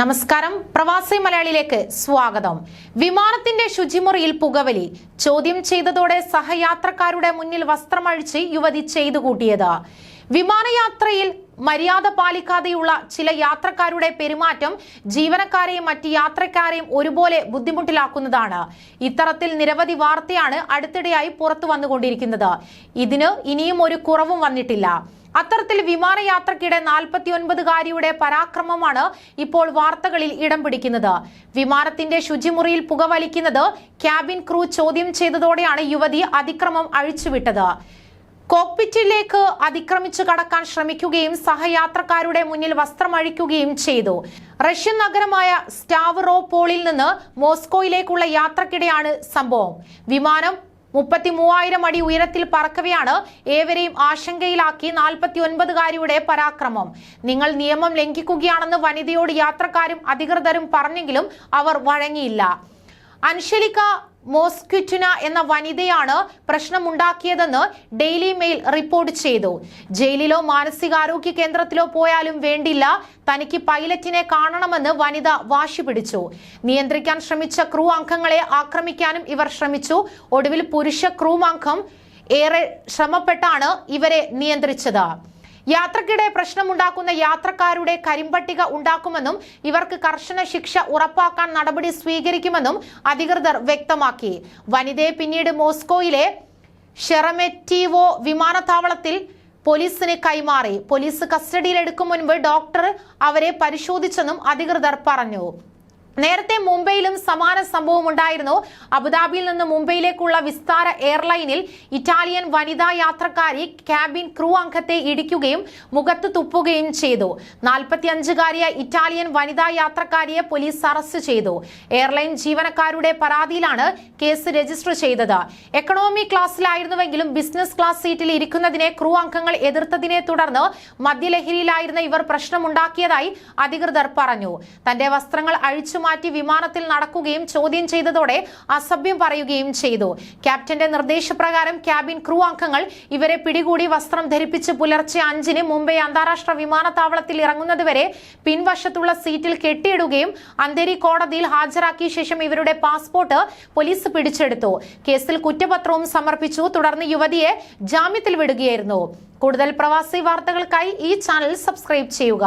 നമസ്കാരം. പ്രവാസി മലയാളിയിലേക്ക് സ്വാഗതം. വിമാനത്തിന്റെ ശുചിമുറിയിൽ പുകവലി. ചോദ്യം ചെയ്തതോടെ സഹയാത്രക്കാരുടെ മുന്നിൽ വസ്ത്രമഴിച്ച് യുവതി ചെയ്തു കൂട്ടിയത്. വിമാനയാത്രയിൽ മര്യാദ പാലിക്കാതെയുള്ള ചില യാത്രക്കാരുടെ പെരുമാറ്റം ജീവനക്കാരെയും മറ്റ് യാത്രക്കാരെയും ഒരുപോലെ ബുദ്ധിമുട്ടിലാക്കുന്നതാണ്. ഇത്തരത്തിൽ നിരവധി വാർത്തയാണ് അടുത്തിടെയായി പുറത്തു വന്നുകൊണ്ടിരിക്കുന്നത്. ഇതിന് ഇനിയും ഒരു കുറവും വന്നിട്ടില്ല. അത്തരത്തിൽ വിമാനയാത്രക്കിടെ നാൽപ്പത്തിയൊൻപതുകാരിയുടെ പരാക്രമമാണ് ഇപ്പോൾ വാർത്തകളിൽ ഇടം പിടിക്കുന്നത്. വിമാനത്തിന്റെ ശുചിമുറിയിൽ പുകവലിക്കുന്നത് ക്യാബിൻ ക്രൂ ചോദ്യം ചെയ്തതോടെയാണ് യുവതി അതിക്രമം അഴിച്ചുവിട്ടത്. കോക്പിറ്റിലേക്ക് അതിക്രമിച്ചു കടക്കാൻ ശ്രമിക്കുകയും സഹയാത്രക്കാരുടെ മുന്നിൽ വസ്ത്രമഴിക്കുകയും ചെയ്തു. റഷ്യൻ നഗരമായ സ്റ്റാവറോപോളിൽ നിന്ന് മോസ്കോയിലേക്കുള്ള യാത്രക്കിടെയാണ് സംഭവം. വിമാനം മുപ്പത്തി മൂവായിരം അടി ഉയരത്തിൽ പറക്കവെയാണ് ഏവരെയും ആശങ്കയിലാക്കി നാൽപ്പത്തി ഒൻപതുകാരിയുടെ പരാക്രമം. നിങ്ങൾ നിയമം ലംഘിക്കുകയാണെന്ന് വനിതയോട് യാത്രക്കാരും അധികൃതരും പറഞ്ഞെങ്കിലും അവർ വഴങ്ങിയില്ല. അൻഷലിക മോസ്ക്വിറ്റുന എന്ന വനിതയാണ് പ്രശ്നമുണ്ടാക്കിയതെന്ന് ഡെയിലി മെയിൽ റിപ്പോർട്ട് ചെയ്തു. ജയിലിലോ മാനസികാരോഗ്യ കേന്ദ്രത്തിലോ പോയാലും വേണ്ടില്ല. തനിക്ക് പൈലറ്റിനെ കാണണമെന്ന് വനിത വാശി പിടിച്ചു. നിയന്ത്രിക്കാൻ ശ്രമിച്ച ക്രൂ അംഗങ്ങളെ ആക്രമിക്കാനും ഇവർ ശ്രമിച്ചു. ഒടുവിൽ പുരുഷ ക്രൂ അംഗം ഏറെ ശ്രമപ്പെട്ടാണ് ഇവരെ നിയന്ത്രിച്ചത്. യാത്രക്കിടെ പ്രശ്നമുണ്ടാക്കുന്ന യാത്രക്കാരുടെ കരിമ്പട്ടിക ഉണ്ടാക്കുമെന്നും ഇവർക്ക് കർശന ശിക്ഷ ഉറപ്പാക്കാൻ നടപടി സ്വീകരിക്കുമെന്നും അധികൃതർ വ്യക്തമാക്കി. വനിതയെ പിന്നീട് മോസ്കോയിലെ ഷെറമെറ്റീവോ വിമാനത്താവളത്തിൽ പോലീസിന് കൈമാറി. പോലീസ് കസ്റ്റഡിയിലെടുക്കും മുൻപ് ഡോക്ടർ അവരെ പരിശോധിച്ചെന്നും അധികൃതർ പറഞ്ഞു. നേരത്തെ മുംബൈയിലും സമാന സംഭവം ഉണ്ടായിരുന്നു. അബുദാബിയിൽ നിന്ന് മുംബൈയിലേക്കുള്ള വിസ്താര എയർലൈനിൽ ഇറ്റാലിയൻ വനിതാ യാത്രക്കാരി ക്യാബിൻ ക്രൂ അംഗത്തെ ഇടിക്കുകയും മുഖത്ത് തുപ്പുകയും ചെയ്തു. നാൽപ്പത്തിയഞ്ചുകാരിയ ഇറ്റാലിയൻ വനിതാ യാത്രക്കാരിയെ പോലീസ് അറസ്റ്റ് ചെയ്തു. എയർലൈൻ ജീവനക്കാരുടെ പരാതിയിലാണ് കേസ് രജിസ്റ്റർ ചെയ്തത്. എക്കണോമി ക്ലാസ്സിലായിരുന്നുവെങ്കിലും ബിസിനസ് ക്ലാസ് സീറ്റിൽ ഇരിക്കുന്നതിനെ ക്രൂ അംഗങ്ങൾ എതിർത്തതിനെ തുടർന്ന് മദ്യലഹരിയിലായിരുന്ന ഇവർ പ്രശ്നമുണ്ടാക്കിയതായി അധികൃതർ പറഞ്ഞു. തന്റെ വസ്ത്രങ്ങൾ അഴിച്ചു മാറ്റി വിമാനത്തിൽ നടക്കുകയും ചോദ്യം ചെയ്തതോടെ അസഭ്യം പറയുകയും ചെയ്തു. ക്യാപ്റ്റന്റെ നിർദ്ദേശപ്രകാരം ക്യാബിൻ ക്രൂ അംഗങ്ങൾ ഇവരെ പിടികൂടി വസ്ത്രം ധരിപ്പിച്ച് പുലർച്ചെ അഞ്ചിന് മുംബൈ അന്താരാഷ്ട്ര വിമാനത്താവളത്തിൽ ഇറങ്ങുന്നതുവരെ പിൻവശത്തുള്ള സീറ്റിൽ കെട്ടിയിടുകയും അന്തേരി കോടതിയിൽ ഹാജരാക്കിയ ശേഷം ഇവരുടെ പാസ്പോർട്ട് പോലീസ് പിടിച്ചെടുത്തു. കേസിൽ കുറ്റപത്രവും സമർപ്പിച്ചു. തുടർന്ന് യുവതിയെ ജാമ്യത്തിൽ വിടുകയായിരുന്നു. കൂടുതൽ പ്രവാസി വാർത്തകൾക്കായി ഈ ചാനൽ സബ്സ്ക്രൈബ് ചെയ്യുക.